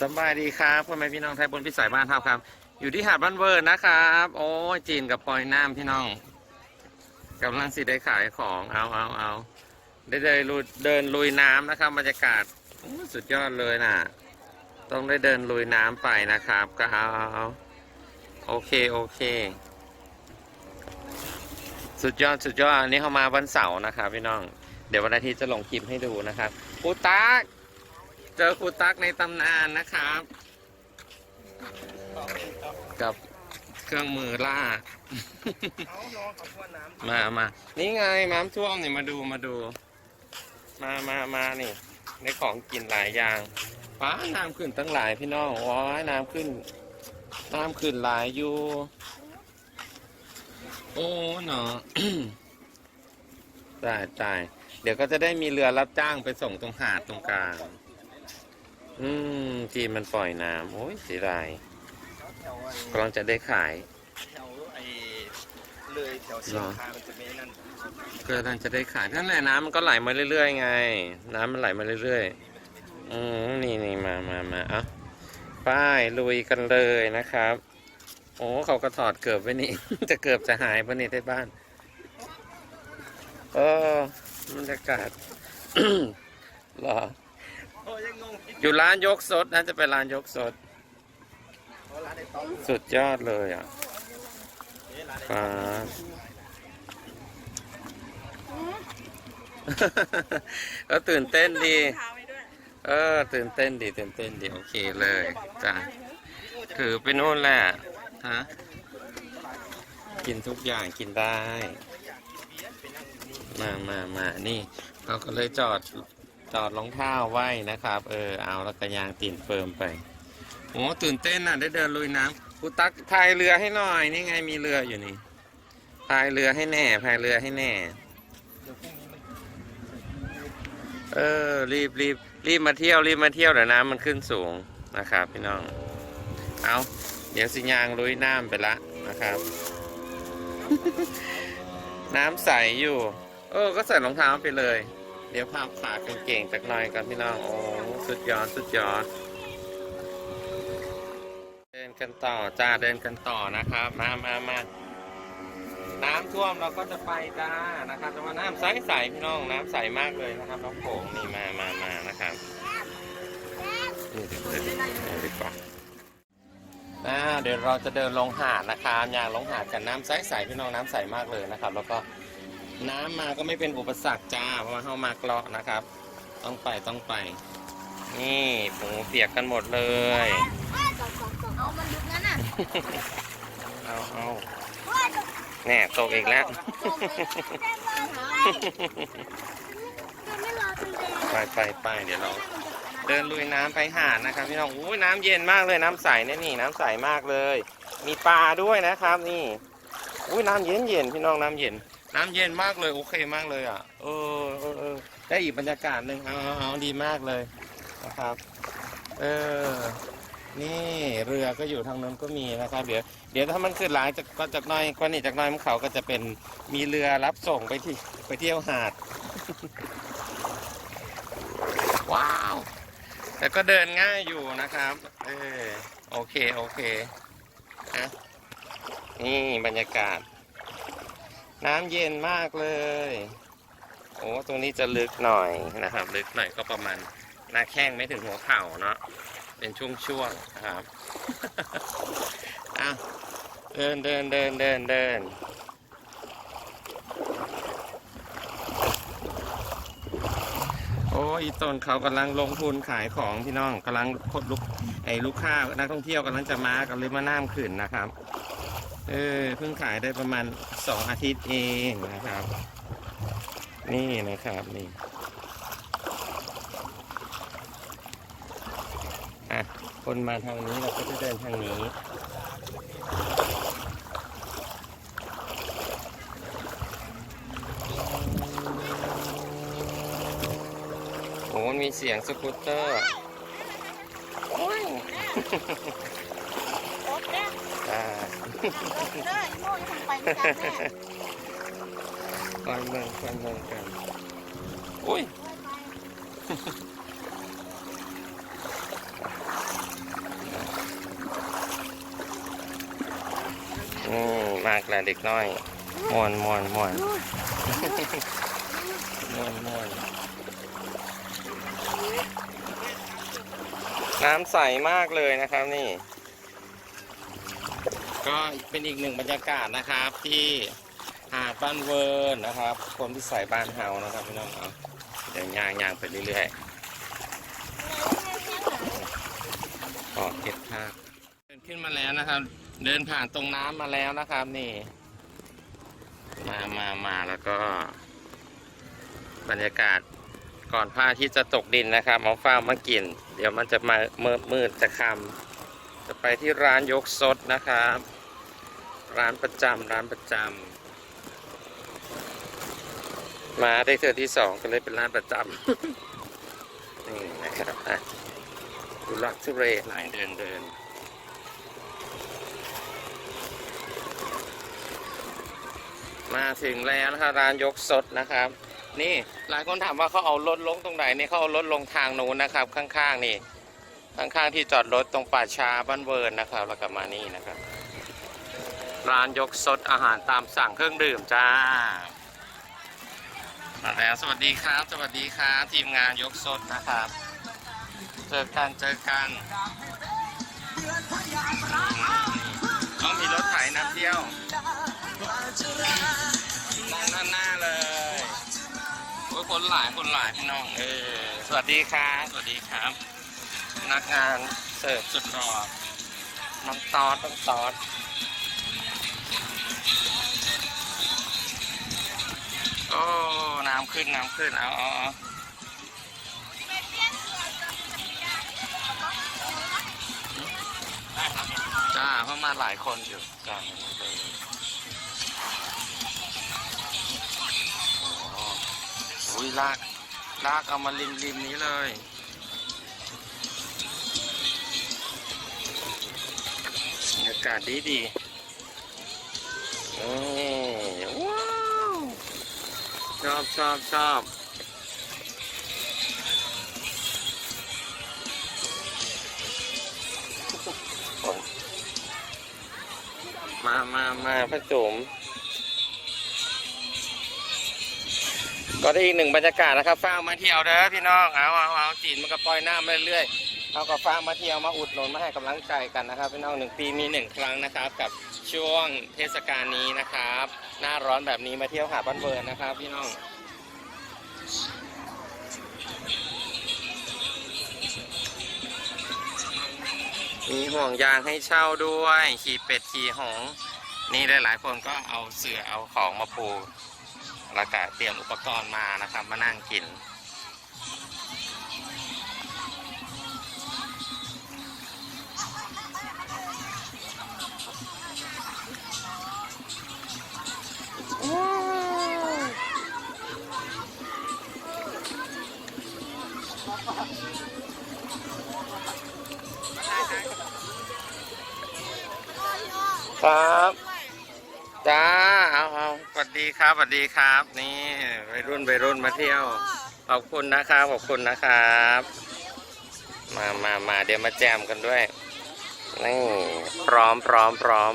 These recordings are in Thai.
สบายดีครับพ่อแม่พี่น้องไทยบนพิสัยบ้านเท่าครับ อยู่ที่หาดบ้านเวิร์นนะครับ โอ้ยจีนกับปอยน้ำพี่น้องกำลังสิได้ขายของเอาเอาเอาได้เดินลุยเดินลุยน้ำนะครับบรรยากาศสุดยอดเลยน่ะต้องได้เดินลุยน้ำไปนะครับก็เอาเอาโอเคโอเค สุดยอดสุดยอดอันนี้เขามาวันเสาร์นะครับพี่น้อง เดี๋ยววันอาทิตย์จะลงคลิปให้ดูนะครับครูตัก เจอครูตักในตำนานนะครับ กับเครื่องมือล่า มามานี่ไงน้ำท่วมนี่มาดูมาดู มามามานี่ ในของกินหลายอย่างฟ้าน้ำขึ้นตั้งหลายพี่น้องว้ายน้ำขึ้น น้ำขึ้นหลายอยู่ โอ้เนาะตายตายเดี๋ยวก็จะได้มีเรือรับจ้างไปส่งตรงหาดตรงกลาง อืมจีนมันปล่อยน้ำโอ้ยเสียดายแถวอันกำลังจะได้ขาย แถวไอ้เลยแถวเชียงคานมันจะมีนั่นกำลังจะได้ขายนั่นแหละน้ำมันก็ไหลมาเรื่อยๆไง น้ำมันไหลมาเรื่อยๆอืมนี่นี่มามามาเอะป้ายลุยกันเลยนะครับ โอ้เขาก็ถอดเกือบไว้นี่ จะเกือบจะหายปะนี่ที่บ้านเออบรรยากาศ เหรอโอ้ยังงงอยู่ร้านยกสดน่าจะเป็นร้านยกสดเพราะร้านไอ้ต๊อกสุดยอดเลยอะเอ๊ะร้านไอ้ฟ้าก็ตื่นเต้นดี เออ ตื่นเต้นดี ตื่นเต้นดี โอเคเลยจ้ะถือไปนู่นแหละฮะกินทุกอย่างกินได้ มามามานี่ เราก็เลยจอด จอดรองเท้าไว้นะครับ เออเอาแล้วก็ยางตีนเฟิร์มไปโอ้ตื่นเต้นอะ ได้เดินลุยน้ำกูตักพายเรือให้หน่อยนี่ไงมีเรืออยู่นี่พายเรือให้แน่พายเรือให้แน่ เออรีบรีบรีบมาเที่ยวรีบมาเที่ยวเดี๋ยวน้ำมันขึ้นสูงนะครับพี่น้อง เอาเดี๋ยวสิยางลุยน้ำไปละนะครับ น้ำใสอยู่ เออ ก็ใส่รองเท้าไปเลย เดี๋ยวพาขากางเก่งจากหน่อยกันพี่น้องโอ้สุดยอดสุดยอด เดินกันต่อจ้าเดินกันต่อนะครับ มามามาน้ำท่วมเราก็จะไปจ้านะครับแต่ว่าน้ำใสใสๆพี่น้องน้ำใสมากเลยนะครับน้องโขงนี่มามามานะครับนี่เดี๋ยวเดินดีกว่าอ่าเดี๋ยวเราจะเดินลงหาดนะครับอย่างลงหาดกันน้ำใสใสๆพี่น้องน้ำใสมากเลยนะครับ แล้วก็ น้ำมาก็ไม่เป็นอุปสรรคจ้า เพราะว่าเข้ามาเกลาะนะครับ ต้องไปต้องไป นี่ปูเปียกกันหมดเลย เอามันลึกงั้นน่ะเอาเอาแน่ตกอีกแล้วไปไปไปเดี๋ยวเราเดินลุยน้ำไปหาดนะครับพี่น้องอุ้น้ำเย็นมากเลยน้ำใสเนี่ยนี่น้ำใสมากเลย มีปลาด้วยนะครับ นี่อุ้น้ำเย็นเย็นพี่น้องน้ำเย็น น้ำเย็นมากเลยโอเคมากเลยอะ เออเออเออได้อีกบรรยากาศหนึ่งเอาเอาดีมากเลยนะครับ เออ นี่เรือก็อยู่ทางนั้นก็มีนะครับ เดี๋ยวเดี๋ยวถ้ามันขึ้นหลายจากก็จากน้อยกว่านี้จากน้อยมันเขาก็จะเป็นมีเรือรับส่งไปที่ไปเที่ยวหาด ว้าว แต่ก็เดินง่ายอยู่นะครับ เออโอเคโอเคอะนี่บรรยากาศ น้ำเย็นมากเลย โอ้ตรงนี้จะลึกหน่อยนะครับ ลึกหน่อยก็ประมาณหน้าแข้งไม่ถึงหัวเข่าเนาะเป็นช่วงๆนะครับอ้าวเดินเดินเดินเดินเดินโอ้อีต้นเขากำลังลงทุนขายของพี่น้องกำลังพดลูกไอ้ลูกค้านักท่องเที่ยวกำลังจะมากันเลยมาน้ำขึ้นนะครับ เออเพิ่งขายได้ประมาณสองอาทิตย์เองนะครับ นี่นะครับนี่อะคนมาทางนี้เราก็จะเดินทางนี้โอ้มันมีเสียงสกูตเตอร์ ฟังเมืองฟังเมืองกันอุ้ยนี่มากแหละเด็กน้อยมวนมวนมวนมวนมวนน้ำใสมากเลยนะครับนี่ ก็เป็นอีกหนึ่งบรรยากาศนะครับ ที่หาดบ้านเวิร์นนะครับคนที่ใส่บ้านเฮานะครับพี่น้องเอาเดี๋ยวยางยางไปเรื่อยๆก็เก็บภาพเดินขึ้นมาแล้วนะครับ เดินผ่านตรงน้ำมาแล้วนะครับนี่ มามามาแล้วก็ บรรยากาศก่อนพระอาทิตย์จะตกดินนะครับเอาฟ้ามากิน เดี๋ยวมันจะมามืดมืดจะคำ จะไปที่ร้านยกสดนะครับ ร้านประจำร้านประจำมาได้เทือที่สองก็เลยเป็นร้านประจำ นี่นะครับอะดูลักทุเรหน่อยเดินเดินมาถึงแล้วนะครับร้านยกสดนะครับ นี่หลายคนถามว่าเขาเอารถลงตรงไหนนี่เขาเอารถลงทางนู้นนะครับ ข้างๆนี่ ข้างๆที่จอดรถตรงป่าชาบ้านเวิร์นนะครับแล้วก็มานี่นะครับ ร้านยกสดอาหารตามสั่งเครื่องดื่มจ้ามาแล้วสวัสดีครับ สวัสดีครับ ทีมงานยกสดนะครับ เจอกันเจอกันต้องมีรถไถน้ำเที่ยวนั่งด้านหน้าเลยโอ้ยคนหลายคนหลายพี่น้องเออสวัสดีครับสวัสดีครับ พนักงานเสิร์ฟสุดหล่อน้องตอดน้องตอดโอ้ น้ำขึ้น น้ำขึ้น เอาเอาเอาจ้าเข้ามาหลายคนอยู่จ้าอุ้ยลาก ลากเอามาริมริมนี้เลยากาศดีดีว้าวชอบชอบชอบมามามาพระจุ๋มก็ได้อีกหนึ่งบรรยากาศนะครับฟ้ามาเที่ยวเด้อพี่น้อง เอาเอาเอาจีนมันก็ปล่อยน้ำเรื่อยๆ เอากับฟ้ามาเที่ยวมาอุดหนุนมาให้กำลังใจกันนะครับพี่น้องหนึ่งปีมีหนึ่งครั้งนะครับ กับช่วงเทศกาลนี้นะครับ หน้าร้อนแบบนี้มาเที่ยวหาดบ้านเบิร์นนะครับพี่น้องมีห่วงยางให้เช่าด้วย ขี่เป็ดขี่หง นี่หลายๆคนก็เอาเสือเอาของมาปูแล้วก็เตรียมอุปกรณ์มานะครับ มานั่งกิน จ้าเอาเอาสวัสดีครับสวัสดีครับ นี่วัยรุ่นวัยรุ่นมาเที่ยว ขอบคุณนะครับขอบคุณนะครับ มามามาเดี๋ยวมาแจมกันด้วยนี่พร้อมพร้อมพร้อม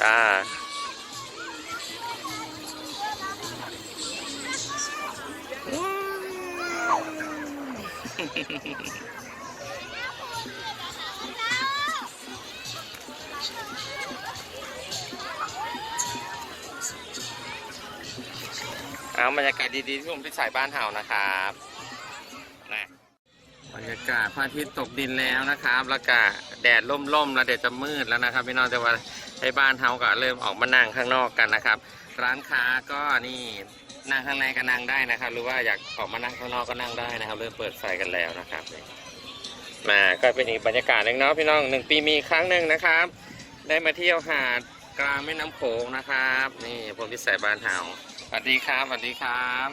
จ้า เอาบรรยากาศดีๆที่ผมที่สายบ้านเห่านะครับนะบรรยากาศพระอาทิตย์ตกดินแล้วนะครับแล้วก็แดดล่มๆแล้วเดี๋ยวจะมืดแล้วนะครับพี่น้องแต่ว่าให้บ้านเฮาก็เริ่มออกมานั่งข้างนอกกันนะครับ ร้านค้าก็นี่นั่งข้างในก็นั่งได้นะครับ หรือว่าอยากออกมานั่งข้างนอกก็นั่งได้นะครับ เริ่มเปิดไฟกันแล้วนะครับมาก็เป็นอีกบรรยากาศหนึ่งเนาะพี่น้องหนึ่งปีมีครั้งหนึ่งนะครับ ได้มาเที่ยวหาด กลางแม่น้ำโขงนะครับ นี่ผมที่สายบานเฮาสวัสดีครับสวัสดีครับ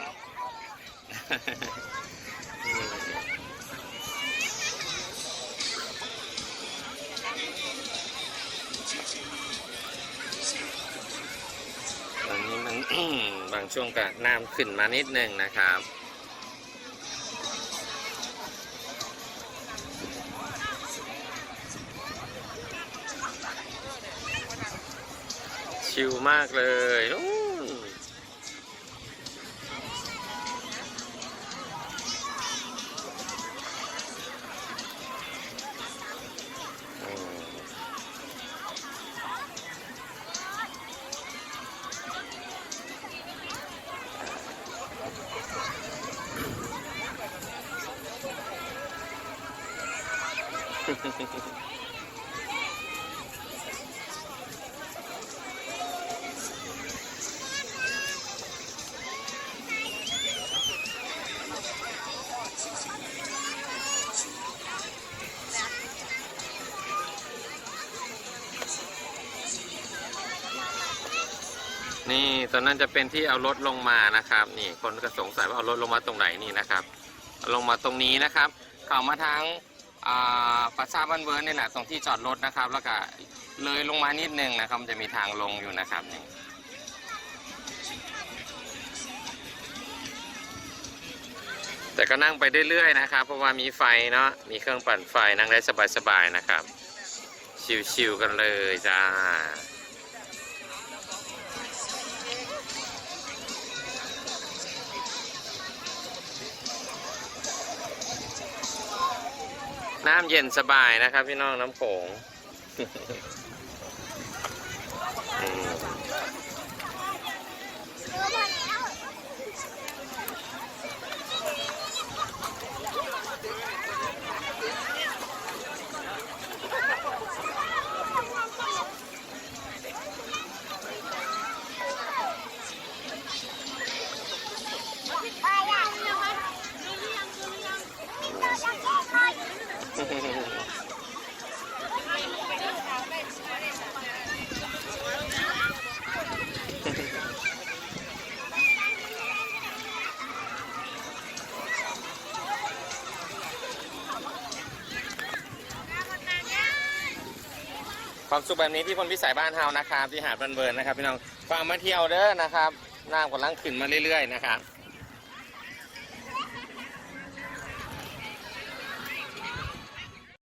ตอนนี้มันบางช่วงก็น้ำขึ้นมานิดนึงนะครับ ชิลมากเลยอู้อื นี่ตอนนั้นจะเป็นที่เอารถลงมานะครับ นี่คนก็สงสัยว่าเอารถลงมาตรงไหนนี่นะครับลงมาตรงนี้นะครับเข้ามาทางประชาบันเวิร์นนี่แหละตรงที่จอดรถนะครับ แล้วก็เลยลงมานิดนึงนะครับมันจะมีทางลงอยู่นะครับนี่แต่ก็นั่งไปเรื่อยๆนะครับ เพราะว่ามีไฟเนาะมีเครื่องปั่นไฟนั่งได้สบายๆนะครับ ชิวๆกันเลยจ้า น้ำเย็นสบายนะครับ พี่น้องน้ำโขง อืม ความสุขแบบนี้ที่พลพิสัยบ้านเฮานะครับที่หาดบันเบิร์นนะครับพี่น้องฟังมาเที่ยวเด้อนะครับน้ำกำลังขึ้นมาเรื่อยๆนะครับ